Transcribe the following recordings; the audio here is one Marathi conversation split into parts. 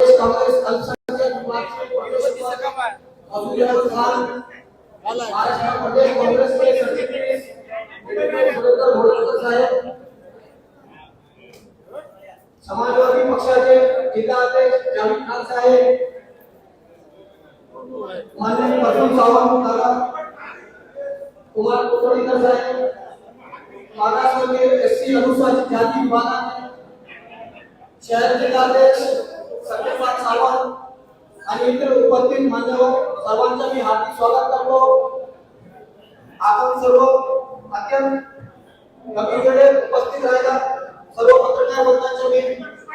काँग्रेस अल्पसंख्याक विभाग अब्दुल खान महाराष्ट्र प्रदेश काँग्रेसचे सरचिटणीस सुरेंद्र घोडकर साहेब समाजवादी पक्षाचे जिल्हा अध्यक्ष जावेद खान साहेब माननीय प्रफुल्ल सावंत दादा कुमार कोटडीकर साहेब मागासवर्गीय एस सी अनुसूचित जाती विभागाचे शहर जिल्हाध्यक्ष सत्यपाल सावंत आणि इतर उपस्थित मान्यवर सर्वांचं मी हार्दिक स्वागत करतो. आपण सर्व अत्यंत गर्दीकडे उपस्थित राहिला सर्व पत्रकार बंधूंचे मी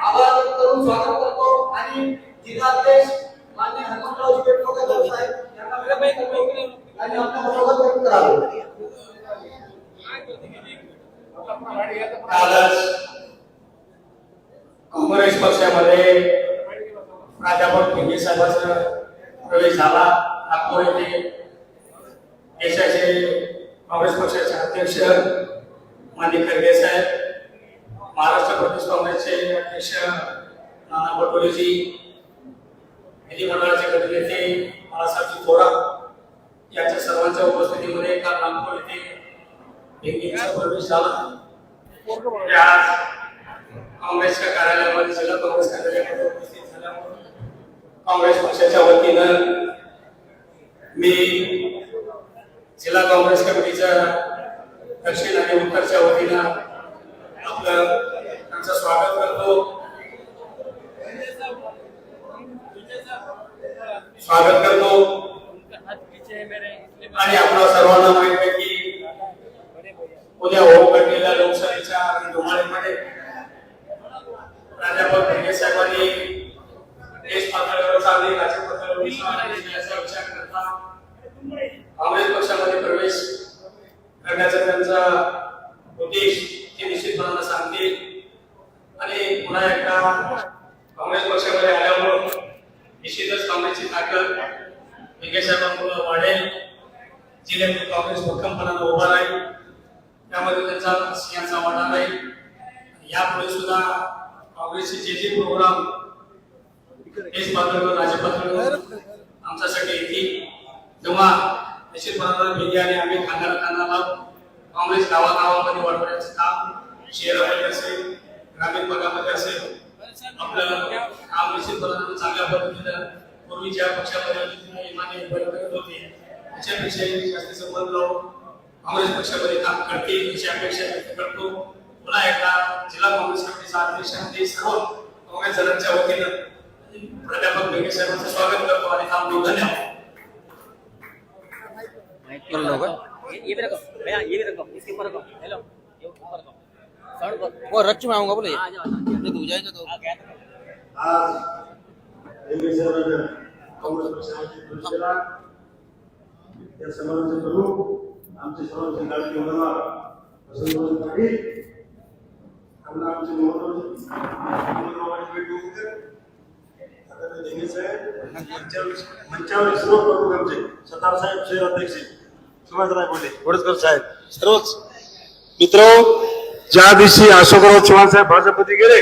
आभार व्यक्त करून स्वागत करतो आणि जिल्हाध्यक्ष मान्य हनुमंतराव पेटकर साहेब यांना आणि आपल्या मनोगत व्यक्त करावे कालच काँग्रेस पक्षामध्ये प्राध्यापक पिंगे साहेबांचा प्रवेश झाला नागपूर येथे देशाचे काँग्रेस पक्षाचे अध्यक्ष मान्य खरगे साहेब महाराष्ट्र प्रदेश काँग्रेसचे अध्यक्ष नाना पटोलेजी विधिमंडळाचे गटनेते बाळासाहेब थोरात यांच्या सर्वांच्या उपस्थितीमध्ये काल नागपूर येथे भेंगेचा प्रवेश झाला म्हणजे आज काँग्रेसच्या कार्यालयामध्ये जिल्हा काँग्रेस कार्यालयामध्ये उपस्थित झाल्यामुळे काँग्रेस पक्षाच्या वतीनं मी जिल्हा काँग्रेस कमिटीच्या दक्षिण आणि उत्तरच्या वतीनं आपलं त्यांचं स्वागत करतो. स्वागत करतो. आणि आपल्या सर्वांना माहीत आहे की उद्या होऊ घडलेल्या लोकसभेच्या धुमाळीमध्ये प्राध्यापक भेंगे साहेबांनी देश पातळीवर चालली राज्य पातळीवर चालली याचा विचार करता. काँग्रेस पक्षामध्ये प्रवेश करण्याचा त्यांचा उद्देश ते निश्चितपणानं सांगतील. आणि पुन्हा एकदा काँग्रेस पक्षामध्ये आल्यामुळं निश्चितच काँग्रेसची ताकद भेंगे साहेबांमुळे वाढेल. जिल्ह्यातील काँग्रेस भक्कमपणानं उभा राहील. त्यामध्ये त्यांचा सिंहाचा वाटा राहील. यापुढे सुद्धा काँग्रेसचे जे जे प्रोग्राम देश पातळीवर राज्य पातळीवर आमच्यासाठी येतील तेव्हा निश्चितपणानं मीडियाने आम्ही खांद्याला खांदा लावून काँग्रेस गावागावामध्ये वाढवण्याचं काम शहरामध्ये असेल ग्रामीण भागामध्ये असेल आपलं काम चांगल्या पद्धतीनं पूर्वी ज्या पक्षामध्ये इमाने करत होते. जास्त संबंध लावून काँग्रेस पक्षामध्ये काम करतील याची अपेक्षा व्यक्त करतो. पुन्हा एकदा जिल्हा काँग्रेस कमिटीचा अध्यक्ष आणि सर्व काँग्रेस जणांच्या वतीनं प्राध्यापक भेंगे साहेबांचं स्वागत करतो आणि थांबतो धन्यवाद. रखो वो में आऊंगा बोले नहीं तू जाएगा तो या समाजाचे प्रमुख आमचे लाडके उमेदवार पाटील भेट साहेब मंचावर मंचावर सर्व प्रमुख आमचे सतार साहेब शहर अध्यक्ष सुभाषराय बोले वडसकर साहेब. सर्वच मित्र ज्या दिवशी अशोकराव चव्हाण साहेब भाजपमध्ये गेले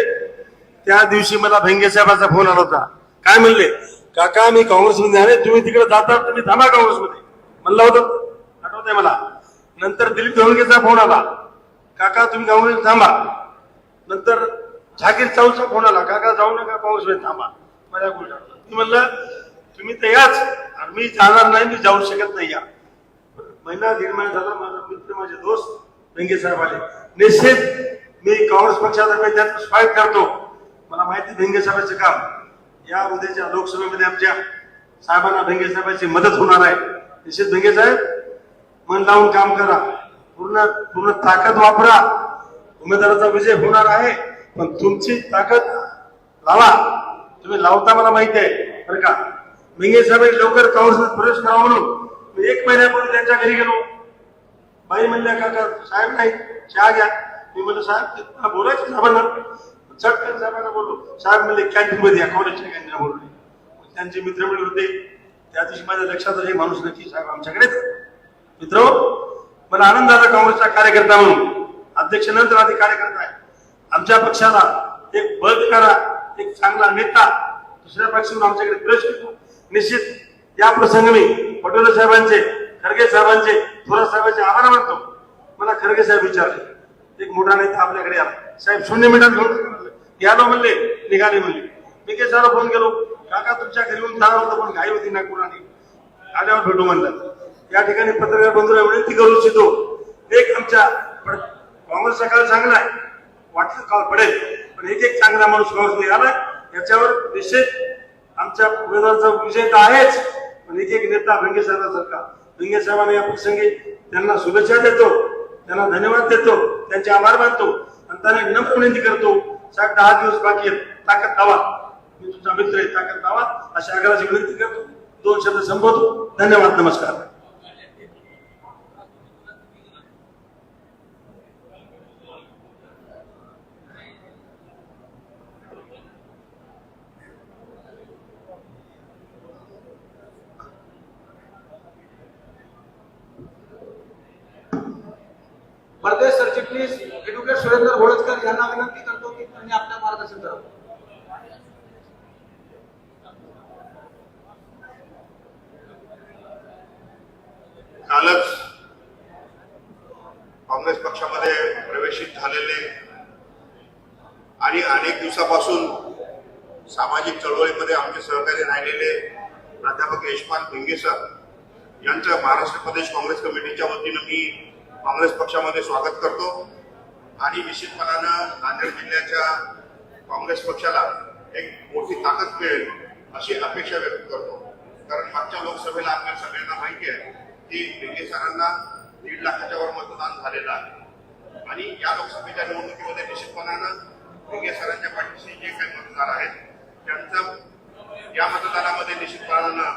त्या दिवशी मला भेंगे साहेबाचा फोन आला होता. काय म्हणले? काका मी काँग्रेसमध्ये आले तुम्ही तिकडे जातात तुम्ही थांबा काँग्रेसमध्ये. म्हणलं होतं. आठवत आहे मला. नंतर दिलीप धोळगेचा फोन आला. काका तुम्ही काँग्रेस थांबा. नंतर झाकीर चाऊचा फोन आला. काका जाऊ नका काँग्रेसमध्ये थांबा. मला गोष्ट मी म्हणलं तुम्ही तर याच. आणि मी जाणार नाही मी जाऊ शकत नाही या. महिना दीड महिना झाला माझा मित्र माझे दोस्त रंगे साहेब आले. निश्चित मी काँग्रेस पक्षातर्फे त्यात स्वागत करतो. मला माहिती भेंगे साहेबांचं काम. या उद्याच्या लोकसभेमध्ये आमच्या साहेबांना भेंगे साहेबांची मदत होणार आहे. निश्चित भेंगे साहेब मन लावून काम करा. पूर्ण पूर्ण ताकद वापरा. उमेदवाराचा विजय होणार आहे पण तुमची ताकद लावा. तुम्ही लावता मला माहिती आहे. बरं का? भेंगे साहेब लवकर काँग्रेस प्रवेश करावा म्हणून मी एक महिन्यापूर्वी त्यांच्या घरी गेलो. बाई म्हणल्या काका साहेब नाही चहा घ्या. मी म्हणलं साहेब बोलायचं साहेबांना. चटकन साहेबांना बोललो. साहेब म्हणले कॅन्टीन मध्ये या कॉलेजच्या कॅन्टीनला बोलले. त्यांचे मित्र मिळले होते त्या दिवशी माझ्या लक्षात आले हे माणूस नक्की साहेब आमच्याकडेच मित्र मला आनंद आला काँग्रेसचा कार्यकर्ता म्हणून. अध्यक्ष नंतर आधी कार्यकर्ता आहे. आमच्या पक्षाला एक बळ करा. एक चांगला नेता दुसऱ्या पक्षातून आमच्याकडे प्रवेश करतो निश्चित या प्रसंगी पटोले साहेबांचे खरगे साहेबांचे थोरात साहेबांचे आभार मानतो. मला खरगे साहेब विचारले. एक मोठा नेता आपल्याकडे आला. साहेब शून्य मिनिटात घेऊन गेलो म्हणले. निघाले म्हणले. मी काही सारा फोन केलो? काका तुमच्या घरी येऊन जाणार होतं पण घाई होती नागपुराने आल्यावर भेटू म्हणलं. या ठिकाणी पत्रकार बंधूला विनंती करू इच्छितो. एक आमच्या पण काँग्रेसचा काळ चांगला आहे. वाटलं काळ पडेल. पण एक एक चांगला माणूस काँग्रेसने निघाला. याच्यावर निश्चित आमच्या उमेदवारांचा विजय तर आहेच पण एक एक नेता भिंगे साहेबांसारखा. भिंगे साहेबांना या प्रसंगी त्यांना शुभेच्छा देतो त्यांना धन्यवाद देतो त्यांचे आभार मानतो आणि त्यांना नम्र विनंती करतो साहेब दहा दिवस बाकी आहेत ताकद लावा. मी तुमचा मित्र आहे ताकद लावा. अशा आग्रहाची विनंती करतो. दोन शब्द संबोधतो धन्यवाद नमस्कार. परदेश सरचिटणीस ऍडव्होकेट सुरेंद्र घोळतकर यांना विनंती करतो की त्यांनी आपल्या मार्गदर्शन करावं. कालच काँग्रेस पक्षामध्ये प्रवेशित झालेले आणि अनेक दिवसापासून सामाजिक चळवळीमध्ये आमचे सहकारी राहिलेले प्राध्यापक यशपाल भिंगे सर यांचं महाराष्ट्र प्रदेश काँग्रेस कमिटीच्या वतीनं मी काँग्रेस पक्षामध्ये स्वागत करतो. आणि निश्चितपणानं नांदेड जिल्ह्याच्या काँग्रेस पक्षाला एक मोठी ताकद मिळेल अशी अपेक्षा व्यक्त करतो. कारण मागच्या लोकसभेला आपल्या सगळ्यांना माहिती आहे की भिंगे सरांना दीड लाखाच्या वर मतदान झालेलं आहे. आणि या लोकसभेच्या निवडणुकीमध्ये निश्चितपणानं भिंगे सरांच्या पाठीशी जे काही मतदार आहेत त्यांचा या मतदानामध्ये निश्चितपणानं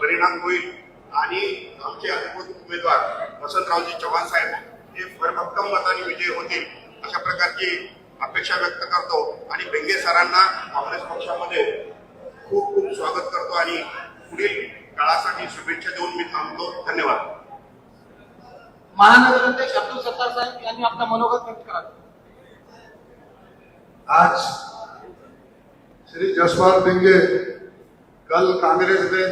परिणाम होईल. आणि आमचे अधिकृत उमेदवार वसंतरावजी चव्हाण साहेब हे भरभक्कम मताने विजयी होतील अशा प्रकारची अपेक्षा व्यक्त करतो. आणि बेंगे सरांना काँग्रेस पक्षामध्ये खूप खूप स्वागत करतो आणि पुढील काळासाठी शुभेच्छा देऊन मी थांबतो. धन्यवाद. महानगर अध्यक्ष अब्दुल सत्तार साहेब यांनी आपला मनोगत व्यक्त करावं आज श्री जसपाल बिंगे कल कांग्रेस ने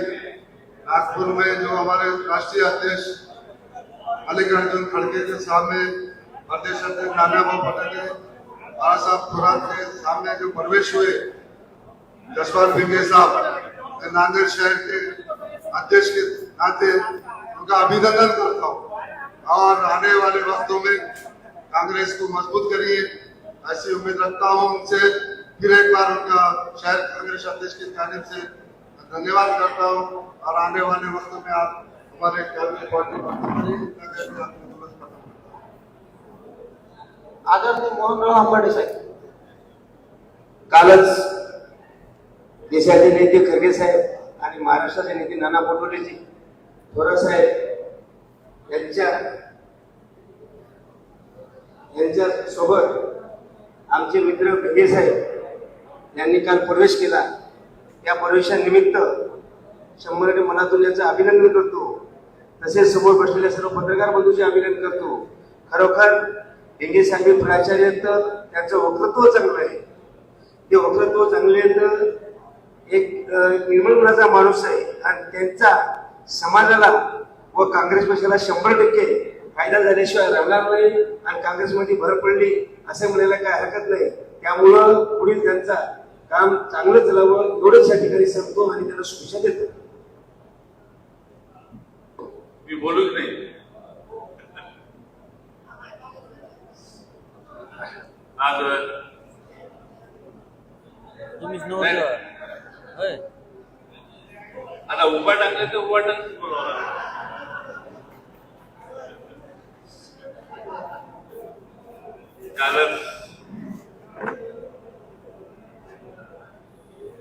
नागपुर में जो हमारे राष्ट्रीय अध्यक्ष मल्लिकार्जुन खड़गे के सामने प्रदेश अध्यक्ष नानाभाऊ पटेल बाला साहब थोरात के सामने जो प्रवेश हुए जसपाल बिंगे साहब नांदेड़ शहर के अध्यक्ष के नाते उनका अभिनंदन करता हूँ। और आने वाले वक्तों में कांग्रेस को मज़बूत करिए, ऐसी उम्मीद रखता हूँ उनसे फिर एक बार उनका शहर कांग्रेस अध्यक्ष की जानिब से धन्यवाद करता हूँ और आने वाले वक्त में आप हमारे पार्टी आदरणीय मोहनराव आंबाडे साहेब। कालच देशाचे नेते खरगे साहेब आणि महाराष्ट्राचे नेते नाना पटोलेजी थोरात साहेब यांच्या यांच्या सोबत आमचे मित्र भिगे साहेब यांनी काल प्रवेश केला. या प्रवेशानिमित्त शंभर टक्के मनातून याचं अभिनंदन करतो. तसेच समोर बसलेल्या सर्व पत्रकार बंधूचे अभिनंदन करतो. खरोखर डेंगे साहेब प्राचार्य तर त्यांचं वक्तृत्व चांगलं आहे. ते वक्तृत्व चांगले तर एक निर्मळ गुणाचा माणूस आहे आणि त्यांचा समाजाला व काँग्रेस पक्षाला शंभर टक्के फायदा झाल्याशिवाय राहणार नाही आणि काँग्रेसमध्ये भर पडली असं म्हणायला काय हरकत नाही. त्यामुळं पुढील त्यांचा काम चांगलं चालावं एवढंच या ठिकाणी सांगतो आणि त्यांना शुभेच्छा देतो. मी बोलूच नाही. आज तुम्हीच नाही. नव्हतं होय. आता उभा टाकले तर उभा टाकून बोलावं कालच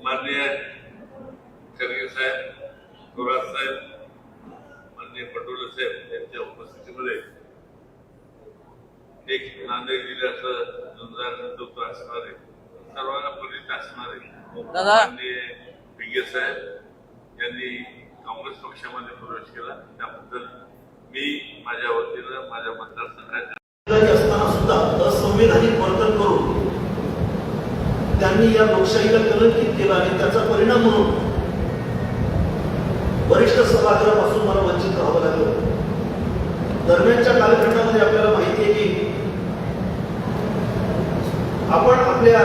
माननीय खरगे साहेब थोरात साहेब माननीय पटोले साहेब यांच्या उपस्थितीमध्ये एक नांदेड जिल्ह्याचं जोरदार नेतृत्व असणारे सर्वांना परिचित असणारे दादा. माननीय भिगे साहेब यांनी काँग्रेस पक्षामध्ये प्रवेश केला. त्याबद्दल मी माझ्या वतीनं माझ्या मतदारसंघाच्या असताना सुद्धा असंवैधानिक वर्तन करून त्यांनी या लोकशाहीला कलंकित केला आणि त्याचा परिणाम म्हणून वरिष्ठ सभागृहापासून मला वंचित राहावं लागलं. दरम्यानच्या कालखंडामध्ये आपल्याला माहिती आहे की आपण आपल्या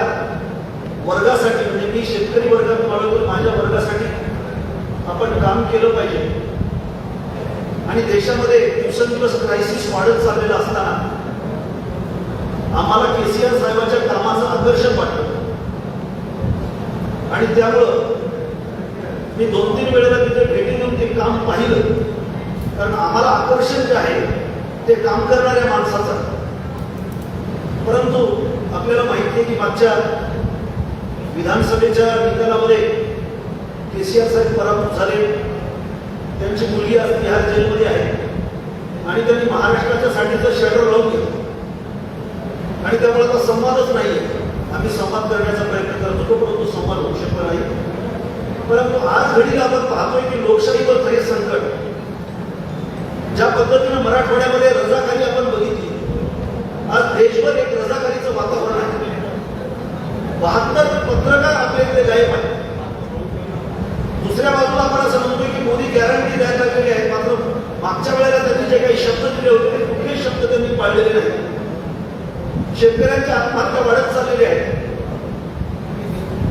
वर्गासाठी म्हणजे मी शेतकरी वर्गात वाढवतो तर माझ्या वर्गासाठी आपण काम केलं पाहिजे. आणि देशामध्ये दिवसेंदिवस क्रायसिस वाढत चाललेला असताना आम्हाला केसीआर साहेबांच्या कामाचं आकर्षण वाटलं आणि त्यामुळं मी दोन तीन वेळेला तिथे भेटी देऊन ते काम पाहिलं. कारण आम्हाला आकर्षण जे आहे ते काम करणाऱ्या माणसाचं. परंतु आपल्याला माहिती आहे की मागच्या विधानसभेच्या निकालामध्ये केसीआर साहेब पराभूत झाले. त्यांची मुलगी आज बिहार जेलमध्ये आहे. आणि त्यांनी महाराष्ट्राच्या साठीचं शटर लावून घेतलं. आणि त्यामुळे आता संवादच नाही आहे आम्ही संवाद करण्याचा प्रयत्न करतो तो परंतु संवाद होऊ शकला नाही. परंतु आज घडीला आपण पाहतोय की लोकशाहीवर खरे संकट. ज्या पद्धतीनं मराठवाड्यामध्ये रजाकारी आपण बघितली आज देशभर एक रजाकारीचं वातावरण आहे. बहात्तर पत्रकार आपल्या इकडे गायब आहेत. दुसऱ्या बाजूला आपण असं म्हणतोय की मोदी गॅरंटी द्यायला लागलेली आहे मात्र मागच्या वेळेला त्यांनी जे काही शब्द दिले होते ते शब्द त्यांनी पाळलेले नाही शेतकऱ्यांच्या आत्महत्या वाढत चाललेल्या आहेत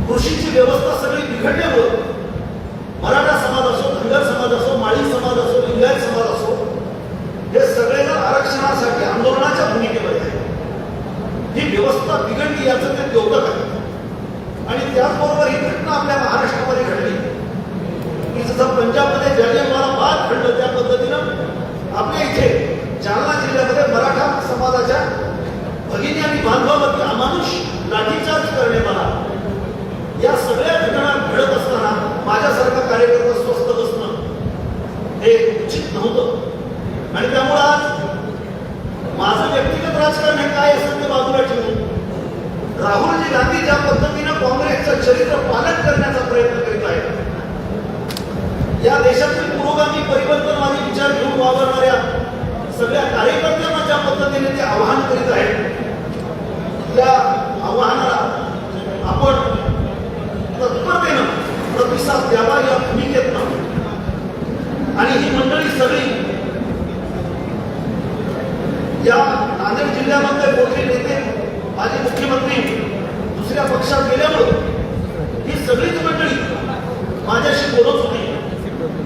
कृषीची व्यवस्था सगळी बिघडल्यामुळं मराठा समाज असो धनगर समाज असो माळी समाज असो लिंगायत समाज असो हे सगळेजण आरक्षणासाठी आंदोलनाच्या भूमिकेमध्ये आहेत ही व्यवस्था बिघडली याचं ते द्योतक आहे. आणि त्याचबरोबर ही घटना आपल्या महाराष्ट्रामध्ये घडली. की जसं पंजाबमध्ये जालियनवाला बाग घडलं त्या पद्धतीनं आपल्या इथे जालना जिल्ह्यामध्ये मराठा समाजाच्या भगिनी आणि बांधवावरती अमानुष लाठीचार्ज करणे मला. या सगळ्या घटना घडत असताना माझ्यासारखा कार्यकर्ता स्वस्त बसणं हे उचित नव्हतं. आणि त्यामुळं आज माझं व्यक्तिगत राजकारण हे काय असतं ते बाजूला ठेवून राहुलजी गांधी ज्या पद्धतीनं काँग्रेसचं चरित्र पालन करण्याचा प्रयत्न करीत आहेत या देशातील पुरोगामी परिवर्तनवादी विचार घेऊन वावरणाऱ्या सगळ्या कार्यकर्त्यांना ज्या पद्धतीने ते आवाहन करीत आहेत या आव्हानाला आपण तत्परतेनं प्रतिसाद द्यावा या भूमिकेतनं आणि ही मंडळी सगळी या नांदेड जिल्ह्यामध्ये मोठे नेते माजी मुख्यमंत्री दुसऱ्या पक्षात गेल्या ही सगळीच मंडळी माझ्याशी बोलत होती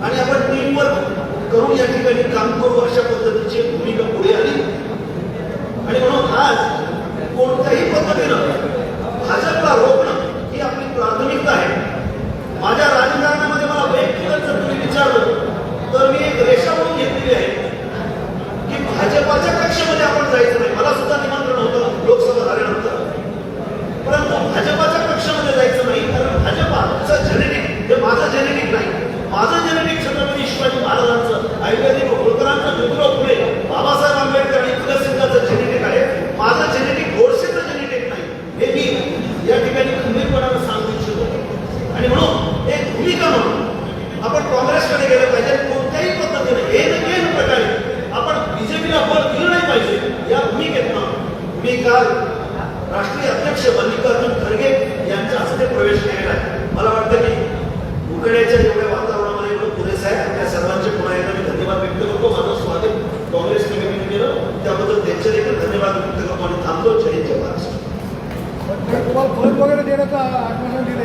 आणि आपण टीमवर करून या ठिकाणी काम करू अशा पद्धतीची एक भूमिका पुढे आली आणि म्हणून आज कोणत्याही पद्धतीनं भाजपला रोखणं ही आपली प्राथमिकता आहे माझ्या राजकारणामध्ये मला वैयक्तिक जर तुम्ही विचारलं तर मी एक रेषा म्हणून घेतलेली आहे की भाजपाच्या कक्षेमध्ये आपण जायचं नाही मला सुद्धा निमंत्रण होतं लोकसभा झाल्यानंतर परंतु भाजपाच्या कक्षामध्ये जायचं नाही कारण भाजपाचं जेनेटिक हे माझं जेनेटिक नाही माझं जेनेटिक छत्रपती शिवाजी महाराजांचं आयुर्वेदिक होळकरांचं ज्योतिराव फुले बाबासाहेब आंबेडकर आणि तुलसिंगाचं जेनेटिक आहे माझं जेनेटिक गोडसेचं जेनेटिक नाही हे मी या ठिकाणी खंबीरपणानं सांगू इच्छितो आणि म्हणून एक भूमिका म्हणून आपण काँग्रेसकडे गेलं पाहिजे. कोणत्याही पद्धतीने एक एक प्रकारे आपण बीजेपीला बळ दिलं नाही पाहिजे. या भूमिकेतनं मी काल राष्ट्रीय अध्यक्ष मल्लिकार्जुन खरगे यांच्या हस्ते प्रवेश केलेला आहे. मला वाटतं की उकड्याच्या एवढ्या वातावरणामध्ये एवढं पुरेसं आहे त्या सर्वांचे पुन्हा एकदा मी धन्यवाद व्यक्त करतो. माझं स्वागत काँग्रेस कमिटीने केलं. त्याबद्दल त्यांचे देखील धन्यवाद व्यक्त करतो आणि थांबतो. जय हिंद, जय महाराष्ट्र. तुम्हाला फळ वगैरे देण्याचं आश्वासन दिले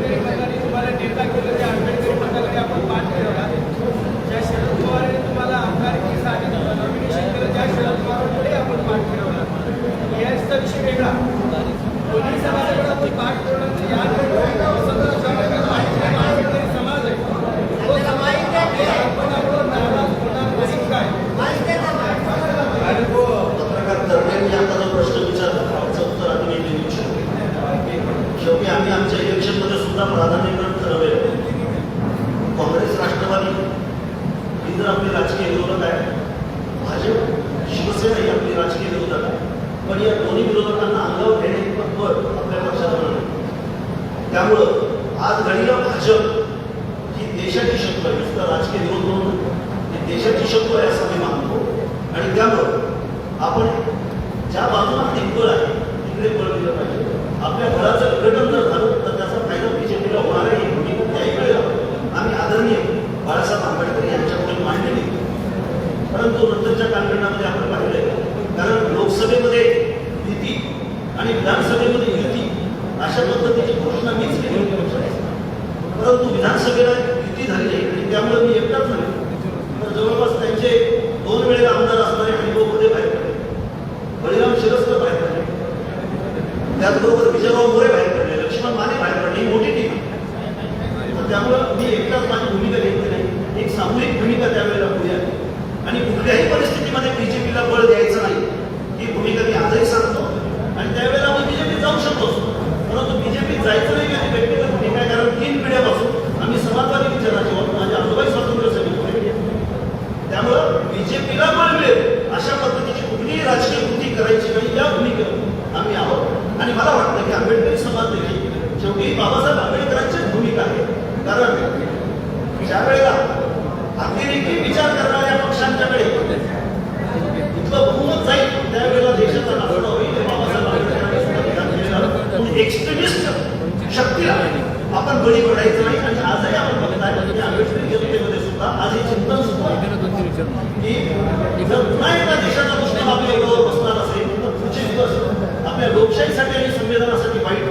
परंतु नंतरच्या कालखंडामध्ये आपण पाहिलंय. कारण लोकसभेमध्ये भीती आणि विधानसभेमध्ये कारण ज्यावेळेला अतिरेकी विचार करणाऱ्या पक्षांच्याकडे इथलं बहुमत जाईल त्यावेळेला देशाचा नागडा होईल बाबासाहेब आंबेडकरांनी एक्स्ट्रीमिस्ट शक्तीला आपण बळी पडायचं नाही आणि आजही आपण बघताय म्हणजे आंबेडकर जनतेमध्ये सुद्धा आज हे चिंतन सुद्धा की जर पुन्हा एकदा देशाचा प्रश्न आपल्या एवढ्यावर बसणार असेल तर पुढचे दिवस आपल्या लोकशाहीसाठी आणि संविधानासाठी वाईट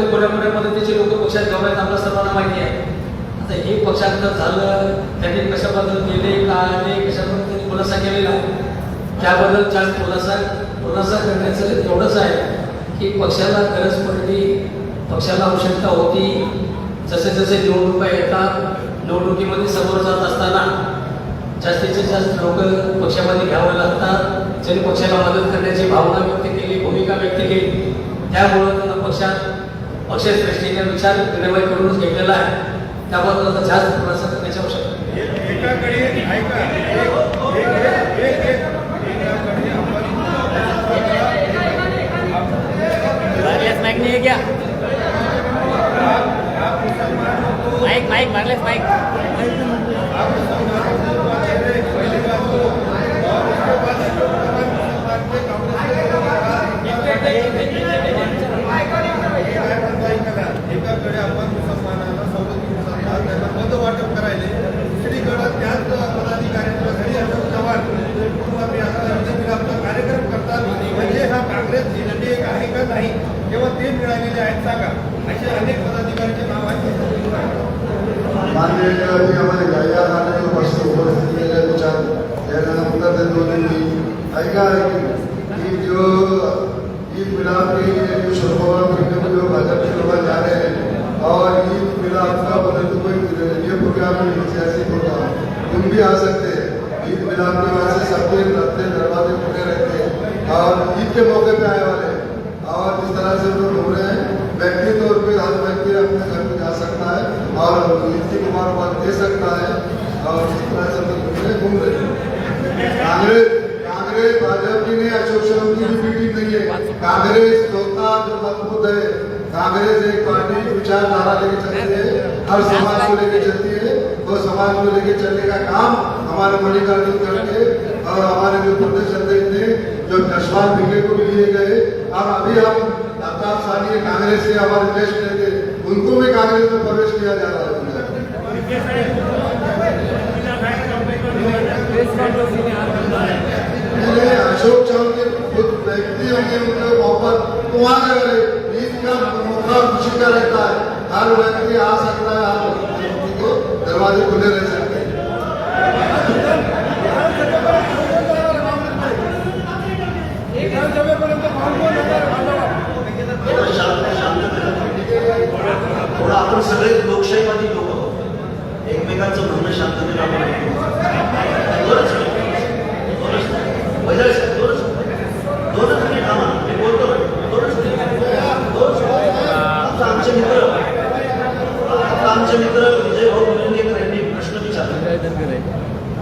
होते पद्धतीचे लोक पक्षात घेऊन आपल्या सर्वांना माहिती आहे. आता हे पक्षांतर झालं त्यांनी कशाबद्दल केले का आले कशाबद्दल त्यांनी खुलासा केलेला? त्याबद्दल चा खुलासा खुलासा करण्याचं एवढंच आहे की पक्षाला गरज पडली पक्षाला आवश्यकता होती. जसे जसे निवडणुका येतात निवडणुकीमध्ये समोर जात असताना जास्तीचे जास्त लोक पक्षामध्ये घ्यावे लागतात. ज्यांनी पक्षाला मदत करण्याची भावना व्यक्त केली भूमिका व्यक्त केली त्यामुळं त्यांना पक्षात पक्षश्रेष्ठीने विचार निर्णय करूनच घेतलेला आहे त्याबद्दल आता जास्त खुलासा करण्याची आवश्यकता क्या माइक माइक मारलेस माइक विचारधारा लेके चलती है हर समाज को लेके चलती है वो समाज को लेके चलने का काम हमारे मल्लिकार्जुन खड़गे और हमारे जो प्रदेश अध्यक्ष थे जो जसपाल भिंगे को भी लिए गए। और अभी हम अवतार सानी कांग्रेस से हमारे देश लेके उनको भी कांग्रेस में प्रवेश किया जा रहा है। अशोक चौहान के खुद व्यक्ति होंगे उनके ऊपर वहाँ गए इसका मौका खुशी का रहता हर व्यक्ति आ सकता है हर दरवाजे खुले रह सकते थोडं आपण सगळे लोकशाहीवादी लोक एकमेकांचं म्हणणं शांततेने आपण बरंच. दोनच मिनिट. दोनच मिनिट. वैजाळ साहेब, दोनच मिनिट. दोनच मिनिट थांबा. मी बोलतो ना. दोनच मिनिट. दोनच मिनिट. आता आमचे मित्र आता आमचे मित्र विजय भाऊ मुलंगेकर यांनी एक प्रश्न विचारला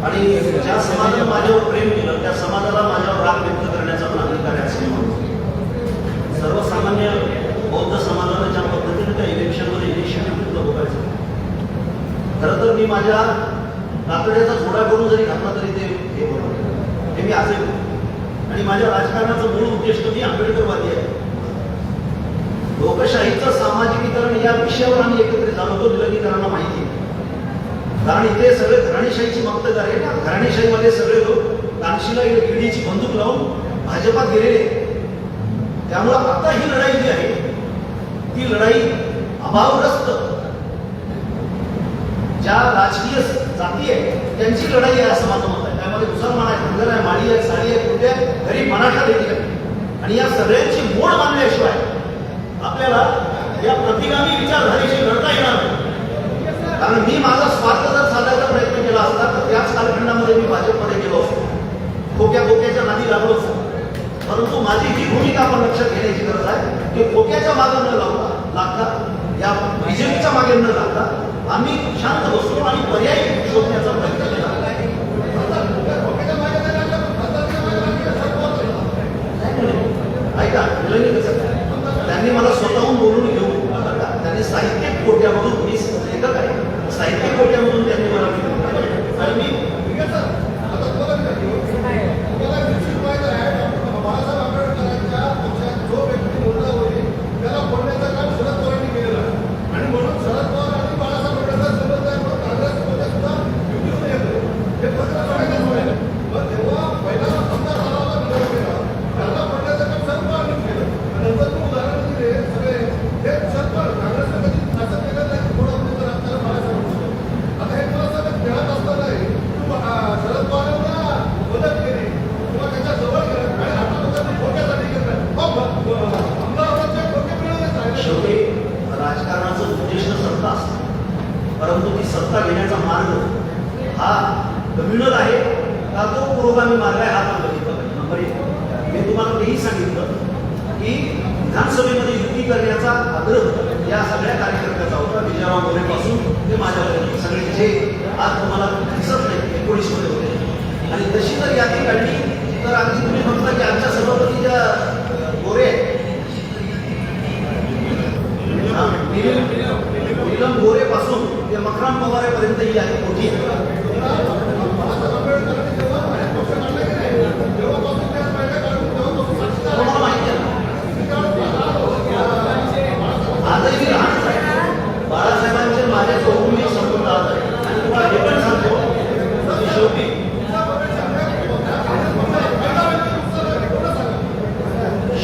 आणि ज्या समाजानं माझ्यावर प्रेम केलं त्या समाजाला माझ्यावर राग व्यक्त करण्याचा पण अधिकार आहे असं मी म्हणतो. सर्वसामान्य बौद्ध समाजानं ज्या पद्धतीने त्या इलेक्शनमध्ये इनिशिएटिव्ह घेतलं बघायचं खरं तर मी माझ्या नातड्याचा जोडा करून जरी घातला तरी ते हे होणार हे मी आजही बोलतो. आणि माझ्या राजकारणाचं मूळ उद्देश मी आंबेडकरवादी आहे लोकशाहीचं सामाजिकीकरण या विषयावर आम्ही एकत्रित झालो होतो विलगीकरांना माहिती आहे. कारण इथे सगळे घराणेशाहीची मक्तेदार आहे ना घराणेशाहीमध्ये सगळे लोक कानशीला ईडीची बंदूक लावून भाजपात त्यामुळं आता ही लढाई जी आहे ती लढाई अभावग्रस्त. ज्या राजकीय जाती आहे त्यांची लढाई आहे असं माझं मत आहे. त्यामध्ये मुसलमान आहे म्हणजे धनगर आहे माळी आहे साडी आहे कुठे घरी मराठा देखील आहे आणि या सगळ्यांची मोड मानल्याशिवाय आपल्याला या प्रतिगामी विचारधारेशी लढता येणार नाही. कारण मी माझा स्वार्थ जर साधायचा प्रयत्न केला असता तर त्याच कालखंडामध्ये मी भाजपमध्ये गेलो असतो. खोक्या खोक्याच्या नादी लागलो असतो. परंतु माझी ही भूमिका आपण लक्षात घेण्याची गरज आहे की खोक्याच्या मागे न लावता लागता या बीजेपीच्या मागे न लागता आम्ही शांत बसतो आणि पर्याय शोधण्याचा प्रयत्न केला. ऐका आहे? त्यांनी मला स्वतःहून बोलून घेऊन त्यांनी साहित्यिक कोट्यामधून मी लेखक आहे. साहित्यिक कोट्यामधून त्यांनी मला आणि मी शेवटी राजकारणाचं उद्दिष्ट सत्ता असतं परंतु ती सत्ता घेण्याचा मार्ग हा कम्युनल आहे का तो पुरोगामी मार्ग आहे हा पण बघितला पाहिजे नंबर एक मी तुम्हाला तेही सांगितलं की विधानसभेमध्ये युती करण्याचा आग्रह या सगळ्या गंगाराम गोरेपासून ते माझ्यापर्यंत. सगळे जे आज तुम्हाला दिसत नाही एकोणीसमध्ये होते. आणि तशी जर यादी काढली तर अगदी तुम्ही म्हणता की आमच्या सभापती ज्या गोरे आहेत. नीलम ते मकराम पवारेपर्यंत ही यादी मोठी आहे तुम्हाला माहिती आहे ना? आजही मी लहानच आहे बाळासाहेबांचे माझे चौकुली संबंध आज आहे आणि तुम्हाला हे पण सांगतो की शेवटी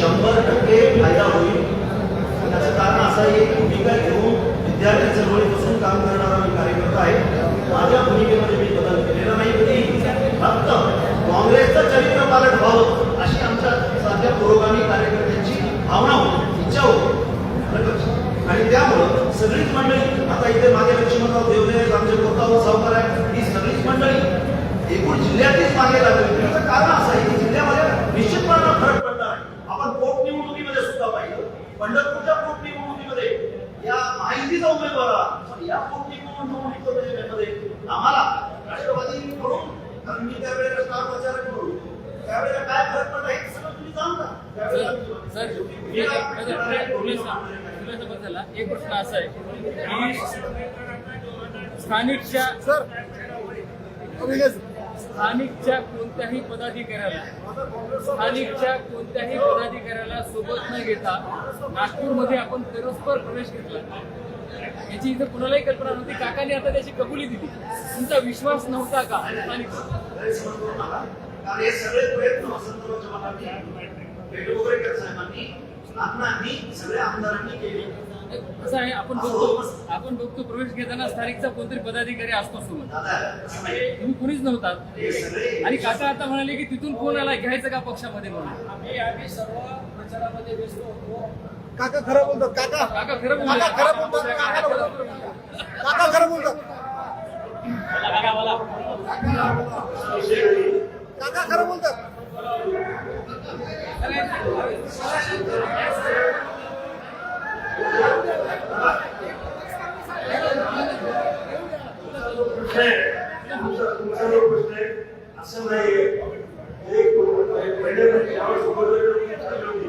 शंभर टक्के फायदा होईल त्याचं कारण असं आहे की भूमिका घेऊन विद्यार्थी चळवळीपासून काम करणारा मी कार्यकर्ता आहे माझ्या भूमिकेमध्ये मी बदल केलेला नाही कधी फक्त काँग्रेसचं चरित्र पालट व्हावं अशी आमच्या साध्या पुरोगामी कार्यकर्त्यांची भावना होती. इच्छा होती. आणि त्यामुळं सगळीच मंडळी आता इथे मागे लक्ष्मणराव देवदे आहेत, आमचे कोताव सावकार आहे ही सगळीच मंडळी एकूण जिल्ह्यातलीच मागे लागली. त्याचं कारण असं आहे की जिल्ह्यामध्ये निश्चितपणे फरक पडणार आहे आपण पोटनिवडणुकीमध्ये सुद्धा पाहिलं पंढरपूरच्या पोटनिवडणुकीमध्ये या माहितीचा उमेदवार आला. पण या पोटनिवडणुकीमध्ये आम्हाला राष्ट्रवादी म्हणून कारण मी त्यावेळेला स्टार प्रचारक म्हणून त्यावेळेला बद्दल एक प्रश्न असा आहे की स्थानिकच्या स्थानिकच्या कोणत्याही पदाधिकाऱ्याला स्थानिकच्या कोणत्याही पदाधिकाऱ्याला सोबत न घेता नागपूरमध्ये आपण परस्पर प्रवेश घेतला. याची इथं कुणालाही कल्पना नव्हती. काकाने आता त्याची कबुली दिली. तुमचा विश्वास नव्हता का? स्थानिक हे कसं आहे आपण बघतो आपण बघतो प्रवेश घेताना स्थानिकचा कोणतरी पदाधिकारी असतो सोबत नाही. तुम्ही कुणीच नव्हतात. हे आणि काका आता म्हणाले की तिथून फोन आला घ्यायचं का पक्षामध्ये म्हणून? आम्ही आम्ही सर्व प्रचारामध्ये व्यस्त होतो. काका खरं बोलतात काका. काका खरं बोलले. काका खरं बोलतात काका बोलतात काका खरं बोलतात काका खरं बोलतात असं नाही एक पहिल्यांदा ज्यावेळेस होती.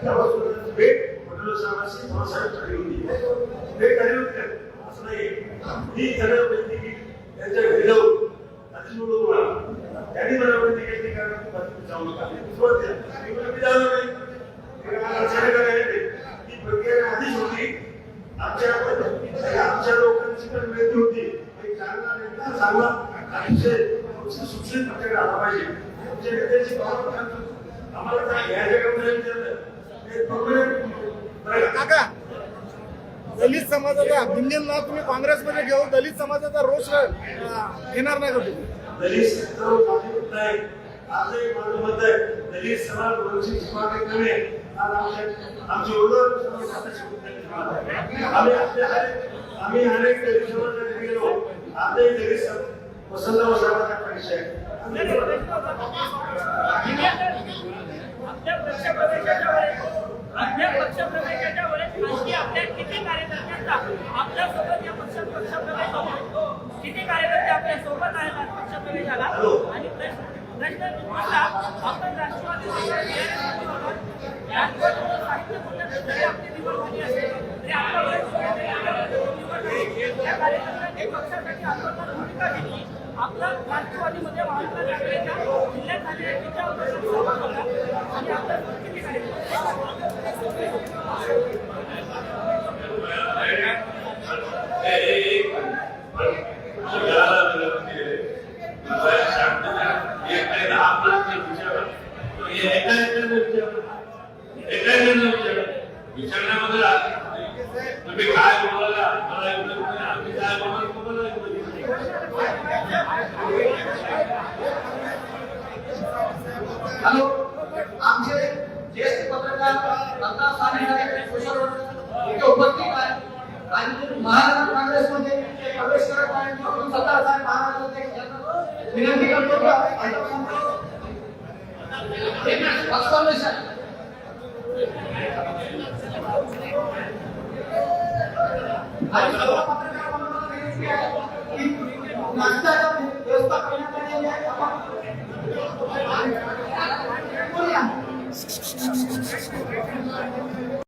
त्यावेळेस भेट पटेल साहेबांशी भाऊसाहेब झाली होती. भेट झाली होती. असं मी त्यांना विनंती त्यांच्या घरी जाऊन आधी बोलून मला त्यांनी मला विनंती केली का तुम्ही जाऊ नका सुरुवातीला मी म्हणलं, मी जाणार नाही मी मला अचानक काय आहे, ती प्रक्रिया आधीच होती आमच्या आमच्या लोकांची पण विनंती होती एक चांगला नेता चांगला अतिशय सुशिक्षित आपल्याकडे आला पाहिजे आमच्या नेत्याची भावना काय आम्हाला काय घ्यायचं काम नाही विचारलं हे बरोबर आहे. काका दलित समाजाचा भिंगेंना तुम्ही काँग्रेसमध्ये घेऊन दलित समाजाचा रोष घेणार नाही का तुम्ही? दलित मत आहे दलित समाज वंचित समाज कमी आहे. आज आमच्या आमचे वडील समाज आता शिकवत नाही. आम्ही आपल्या अनेक- आम्ही अनेक दलित समाजाच्या घरी गेलो आजही दलित समाज वसंत वसाहताचा परिचय आहे. आपल्या पक्षप्रवेशाच्या वेळेस आपल्या पक्षप्रवेशाच्या वेळेस आणखी आपल्या किती कार्यकर्त्यांचा आपल्यासोबत या पक्षात पक्षप्रवेश होतो किती कार्यकर्ते आपल्यासोबत आहेत आज पक्षप्रवेशाला आणि प्रश्न दुसरा आपण राष्ट्रवादी याचबरोबर साहित्य कुठं जरी आपली निवड झाली असेल तरी आपला निवड त्या कार्यकर्त्यांनी पक्षासाठी आंदोलनात भूमिका घेतली. आपला राष्ट्रवादीमध्ये महात्मा ठाकरेच्या जिल्ह्यात झालेल्या होता आणि आपला हॅलो आमचे ज्येष्ठ पत्रकार दत्ता साने इथे उपस्थित आहे आणि महाराष्ट्र काँग्रेसमध्ये प्रवेश करत आहे म्हणून सत्तार साहेब महाराष्ट्राचे विनंती करतो की आणि पत्रकार बांधवांना विनंती आहे की नाश्त्याचा व्यवस्था すいません。